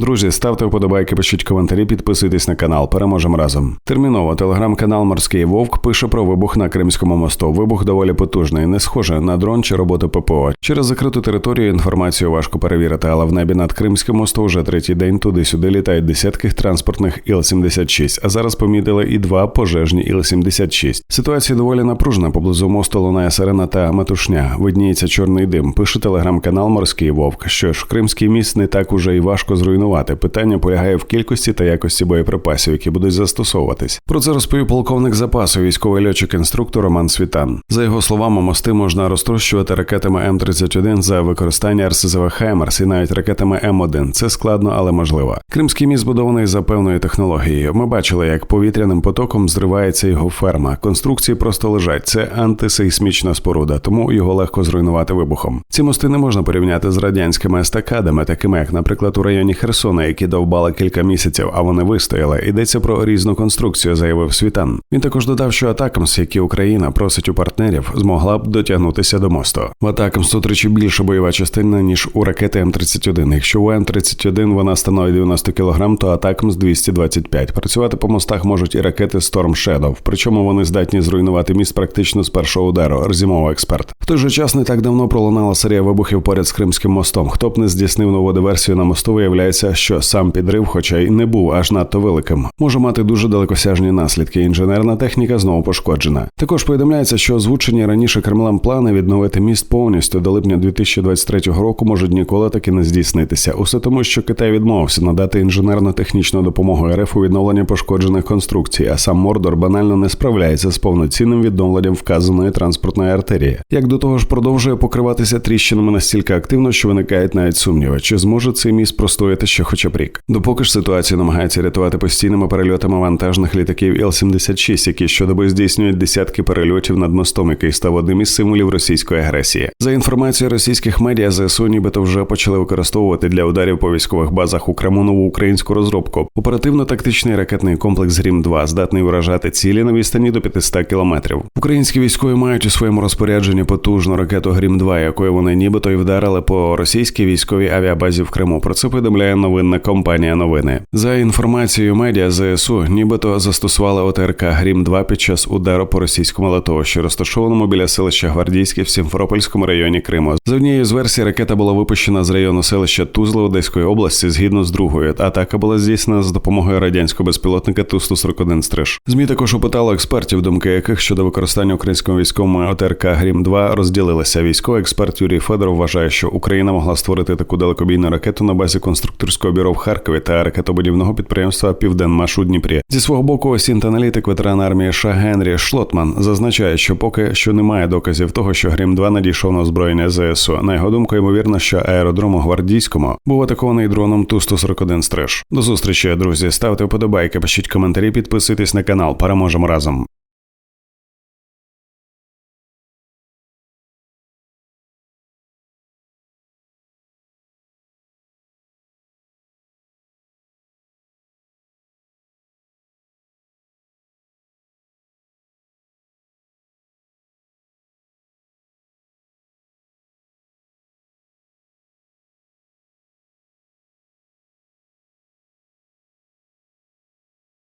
Друзі, ставте вподобайки, пишіть коментарі, підписуйтесь на канал. Переможемо разом. Терміново телеграм-канал Морський Вовк пише про вибух на Кримському мосту. Вибух доволі потужний, не схоже на дрон чи роботу ППО. Через закриту територію інформацію важко перевірити, але в небі над Кримським мостом вже третій день туди-сюди літають десятки транспортних Іл-76, а зараз помітили і два пожежні Іл-76. Ситуація доволі напружена. Поблизу мосту лунає сирена та метушня. Видніється чорний дим. Пише телеграм-канал Морський Вовк. Що ж, Кримський міст не так уже і важко зруйнувати. Питання полягає в кількості та якості боєприпасів, які будуть застосовуватись. Про це розповів полковник запасу, військовий льотчик-інструктор Роман Світан. За його словами, мости можна розтрощувати ракетами М-31 за використання РСЗВ Хаймерс і навіть ракетами М1. Це складно, але можливо. Кримський міст збудований за певною технологією. Ми бачили, як повітряним потоком зривається його ферма. Конструкції просто лежать. Це антисейсмічна споруда, тому його легко зруйнувати вибухом. Ці мости не можна порівняти з радянськими естакадами, такими як, наприклад, у районі Херсона, які довбали кілька місяців, а вони вистояли. Йдеться про різну конструкцію, заявив Світан. Він також додав, що Атакамс, які Україна просить у партнерів, змогла б дотягнутися до мосту. В Атакамс утричі більша бойова частина ніж у ракети М31. Якщо у М31 вона становить 90 кг, то Атакамс 225. Працювати по мостах можуть і ракети Storm Shadow, причому вони здатні зруйнувати міст практично з першого удару. Резюмовий експерт. Той же час не так давно пролунала серія вибухів поряд з Кримським мостом. Хто б не здійснив нову диверсію на мосту, виявляється, що сам підрив, хоча й не був аж надто великим, може мати дуже далекосяжні наслідки. Інженерна техніка знову пошкоджена. Також повідомляється, що озвучені раніше Кремлем плани відновити міст повністю до липня 2023 року можуть ніколи таки не здійснитися. Усе тому, що Китай відмовився надати інженерно-технічну допомогу РФ у відновленні пошкоджених конструкцій, а сам Мордор банально не справляється з повноцінним відновленням вказаної транспортної артерії. Як до того ж продовжує покриватися тріщинами настільки активно, що виникають навіть сумніви, чи зможе цей міст простояти ще хоча б рік. Допоки ж ситуацію намагається рятувати постійними перельотами вантажних літаків Іл-76, які щодоби здійснюють десятки перельотів над мостом, який став одним із символів російської агресії. За інформацією російських медіа, ЗСУ нібито вже почали використовувати для ударів по військових базах у Криму нову українську розробку. Оперативно-тактичний ракетний комплекс Грім 2 здатний вражати цілі на відстані до 500 кілометрів. Українські військові мають у своєму розпорядженні потужну ракету Грім 2 якою вони нібито й вдарили по російській військовій авіабазі в Криму. Про це повідомляє новинна компанія новини. За інформацією медіа ЗСУ, нібито застосували ОТРК Грім 2 під час удару по російському литовищу, розташованому біля селища Гвардійське в Сімферопольському районі Криму. За однією з версій ракета була випущена з району селища Тузла Одеської області згідно з другою. Атака була здійснена за допомогою радянського безпілотника Ту-141 стриж. Змі також опитало експертів, думки яких щодо використання українського військового ОТРК Грім 2 розділилися. Військовий експерт Юрій Федоров вважає, що Україна могла створити таку далекобійну ракету на базі конструкторського бюро в Харкові та ракетобудівного підприємства Південмаш у Дніпрі. Зі свого боку, осінт-аналітик ветеран армії США Генрі Шлотман зазначає, що поки що немає доказів того, що Грім 2 надійшов на озброєння ЗСУ. На його думку, ймовірно, що аеродром у гвардійському був атакований дроном Ту-141 стриж. До зустрічі, друзі. Ставте вподобайки, пишіть коментарі, підписуйтесь на канал. Переможемо разом.